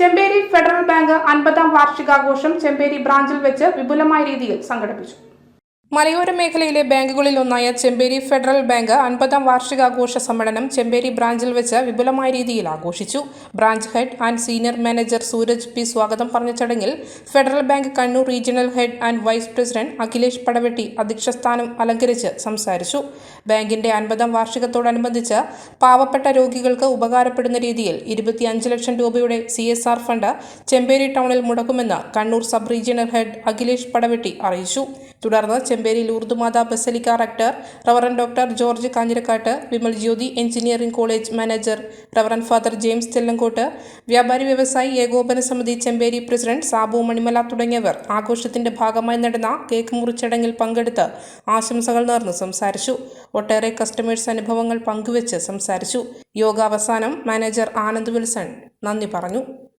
Chemperi federal bank അൻപതാം വാർഷികാഘോഷം ചെമ്പേരി ബ്രാഞ്ചിൽ വെച്ച് വിപുലമായ രീതിയിൽ സംഘടിപ്പിച്ചു. മലയോര മേഖലയിലെ ബാങ്കുകളിൽ ഒന്നായ ചെമ്പേരി ഫെഡറൽ ബാങ്ക് അൻപതാം വാർഷികാഘോഷ സമ്മേളനം ചെമ്പേരി ബ്രാഞ്ചിൽ വെച്ച് വിപുലമായ രീതിയിൽ ആഘോഷിച്ചു. Branch head and senior manager Suraj P സ്വാഗതം പറഞ്ഞ ചടങ്ങിൽ federal bank Kannur regional head and vice president Akhilesh Padavetti അധ്യക്ഷസ്ഥാനം അലങ്കരിച്ച് സംസാരിച്ചു. ബാങ്കിന്റെ അൻപതാം വാർഷികത്തോടനുബന്ധിച്ച് പാവപ്പെട്ട രോഗികൾക്ക് ഉപകാരപ്പെടുന്ന രീതിയിൽ ഇരുപത്തിയഞ്ച് ലക്ഷം രൂപയുടെ C S R fund Chemperi ടൗണിൽ മുടക്കുമെന്ന് Kannur sub regional head Akhilesh Padavetti അറിയിച്ചു. തുടർന്ന് Chemperi Mata basilica rector reverend doctor George Kanjirakattu Vimal Jyothi engineering college manager reverend father James Thellankottu വ്യാപാരി വ്യവസായി ഏകോപന സമിതി ചെമ്പേരി പ്രസിഡന്റ് സാബു മണിമല തുടങ്ങിയവർ ആഘോഷത്തിന്റെ ഭാഗമായി നടന്ന കേക്ക് മുറിച്ചടങ്ങിൽ പങ്കെടുത്ത് ആശംസകൾ നേർന്ന് സംസാരിച്ചു. ഒട്ടേറെ കസ്റ്റമേഴ്സ് അനുഭവങ്ങൾ പങ്കുവച്ച് സംസാരിച്ചു. യോഗാവസാനം മാനേജർ ആനന്ദ് വിൽസൺ നന്ദി പറഞ്ഞു.